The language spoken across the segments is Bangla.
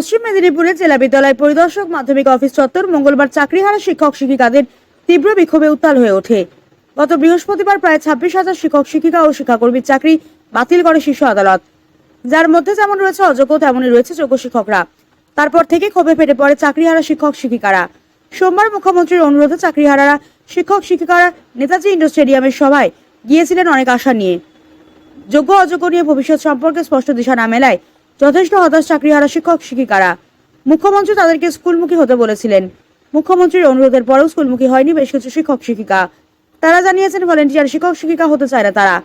পশ্চিম মেদিনীপুরে জেলা বিদ্যালয় পরিদর্শক মাধ্যমিক অফিস চত্বর মঙ্গলবার চাকরিহারা শিক্ষক শিক্ষিকাদের তীব্র বিক্ষোভে উত্তাল হয়ে ওঠে। গত বৃহস্পতিবার প্রায় ছাব্বিশ হাজার শিক্ষক, শিক্ষিকা ও শিক্ষাকর্মীর চাকরি বাতিল করে শীর্ষ আদালত। যার মধ্যে যেমন রয়েছে অযোগ্য, তেমনই রয়েছে যোগ্য শিক্ষকরা। তারপর থেকে ক্ষোভে ফেটে পড়ে চাকরিহারা শিক্ষক, শিক্ষিকারা। সোমবার মুখ্যমন্ত্রীর অনুরোধে চাকরিহারারা শিক্ষক, শিক্ষিকারা নেতাজি ইন্ডোর স্টেডিয়ামের সভায় গিয়েছিলেন অনেক আশা নিয়ে। যোগ্য, অযোগ্য নিয়ে ভবিষ্যৎ সম্পর্কে স্পষ্ট দিশা না মেলায় যথেষ্ট হতাশ চাকরিহারা শিক্ষক শিক্ষিকারা। মুখ্যমন্ত্রী তাদেরকে স্কুলমুখী হতে বলেছিলেন। মুখ্যমন্ত্রীর অনুরোধের পরেও স্কুলমুখী হয়নি বেশ কিছু শিক্ষক শিক্ষিকা। তারা জানিয়েছেন, ভলেন্টিয়ার শিক্ষক শিক্ষিকা হতে চায় না তারা।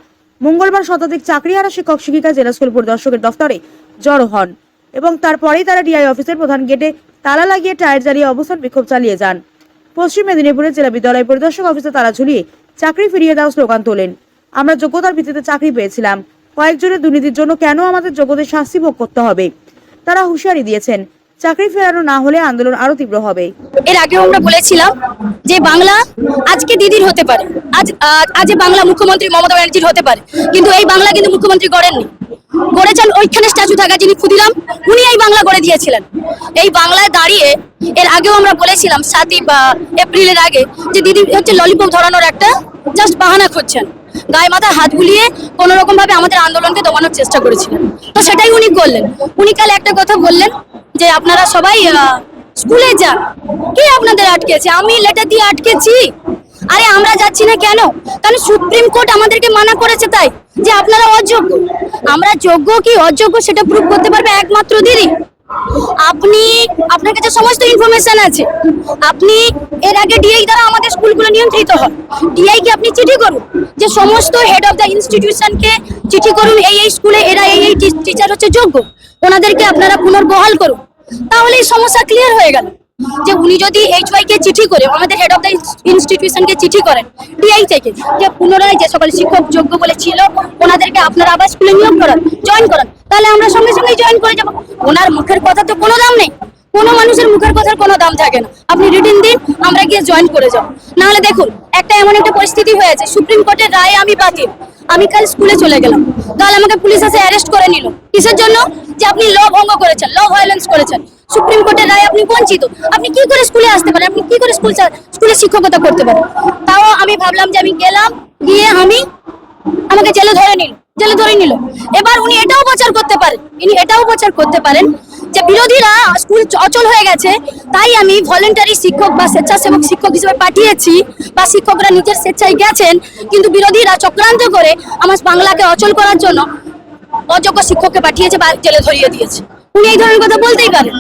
মঙ্গলবার শতাধিক চাকরিহারা শিক্ষক শিক্ষিকা জেলা স্কুল পরিদর্শকের দফতরে জড়ো হন এবং তারপরেই তারা ডিআই অফিসের প্রধান গেটে তালা লাগিয়ে টায়ার জ্বালিয়ে অবস্থান বিক্ষোভ চালিয়ে যান। পশ্চিম মেদিনীপুরের জেলা বিদ্যালয় পরিদর্শক অফিসে তারা ঝুলিয়ে চাকরি ফিরিয়ে দাও স্লোগান তোলেন। আমরা যোগ্যতার ভিত্তিতে চাকরি পেয়েছিলাম। কয়েকজনের দুর্নীতির জন্য কেন আমাদের যোগ্যদের শাস্তি ভোগ করতে হবে? তারা হুঁশিয়ারি দিয়েছেন, চাকরি ফেরানো না হলে আন্দোলন আরও তীব্র হবে। এর আগেও আমরা বলেছিলাম যে বাংলা আজকে দিদির হতে পারে। আজ, আজ- বাংলা মুখ্যমন্ত্রী মমতা ব্যানার্জির হতে পারে। কিন্তু এই বাংলা কিন্তু মুখ্যমন্ত্রী গড়েননি। গড়েছেন ওইখানে স্ট্যাচু থাকা যিনি ক্ষুদিরাম, উনি এই বাংলা গড়ে দিয়েছিলেন। এই বাংলায় দাঁড়িয়ে এর আগেও আমরা বলেছিলাম সাতই বা এপ্রিলের আগে যে দিদি হচ্ছে ললিপপ ধরানোর একটা জাস্ট বাহানা খুঁজছেন। গায়ে মাথায় হাত বুলিয়ে কোন রকম ভাবে আমাদের আন্দোলনকে দমানোর চেষ্টা করেছিলেন। তো সেটাই উনি করলেন। উনি কাল একটা কথা বললেন যে আপনারা সবাই স্কুলে যান। কে আপনাদের আটকেছে? আমি লেটার দিয়ে আটকেছি। আরে আমরা যাচ্ছি না কেন? কারণ সুপ্রিম কোর্ট আমাদেরকে মানা করেছে তাই, যে আপনারা অযোগ্য। আমরা যোগ্য কি অযোগ্য সেটা প্রুভ করতে পারবে একমাত্র দিদি। আপনি, আপনার কাছে সমস্ত ইনফরমেশন আছে। আপনি এর আগে ডিআই দ্বারা আমাদের স্কুলগুলো নিয়ন্ত্রিত হয়। ডিআই কে আপনি চিঠি করুন, যে সমস্ত হেড অফ দ্য ইনস্টিটিউশনকে চিঠি করুন, এই এই স্কুলে এরা, এই এই টিচার হচ্ছে যোগ্য। ওনাদেরকে আপনারা পুনর্বহাল করুন। তাহলে এই সমস্যা ক্লিয়ার হয়ে গেল। যে উনি যদি এইচ ওয়াই কে চিঠি করে, আমাদের হেড অফ দ্য ইনস্টিটিউশনকে চিঠি করেন ডিআই থেকে, যে পুনরায় যে সকল শিক্ষক যোগ্য বলে ছিল, ওনাদেরকে আপনারা আবার স্কুলে নিয়োগ করান জয়েন করান। তাহলে আমরা সঙ্গে সঙ্গে জয়েন করে যাব। ওনার মুখের কথা তো কোনো দাম নেই। কোনো মানুষের মুখের কথার কোনো দাম থাকে না। আপনি রিটিন দিন, আমরা গিয়ে জয়েন করে যাব। নাহলে দেখুন, একটা এমন একটা পরিস্থিতি হয়েছে সুপ্রিম কোর্টের রায়ে আমি বাতিল। আমি কাল স্কুলে চলে গেলাম। তাহলে আমাকে পুলিশ এসে অ্যারেস্ট করে নিল। কিসের জন্য? যে আপনি ল ভঙ্গ করেছেন ল ভায়োলেন্স করেছেন। সুপ্রিম কোর্টের রায় আপনি বঞ্চিত। আপনি কি করে স্কুলে আসতে পারেন? আপনি কি করে স্কুল স্কুলে শিক্ষকতা করতে পারেন? তাও আমি ভাবলাম যে আমি গেলাম, গিয়ে আমি আমাকে জেলে ধরে নিল। জেলে ধরে নিল। এবার উনি এটাও প্রচার করতে পারেন ইনি এটাও প্রচার করতে পারেন যে বিরোধীরা স্কুল অচল হয়ে গেছে। তাই আমি ভলেন্টারি শিক্ষক বা স্বেচ্ছাসেবক শিক্ষক হিসেবে পাঠিয়েছি বা শিক্ষকরা নিজের স্বেচ্ছায় গেছেন, কিন্তু বিরোধীরা চক্রান্ত করে আমার বাংলাকে অচল করার জন্য অযোগ্য শিক্ষককে পাঠিয়েছে বা জেলে ধরিয়ে দিয়েছে। উনি এই ধরনের কথা বলতেই পারেন।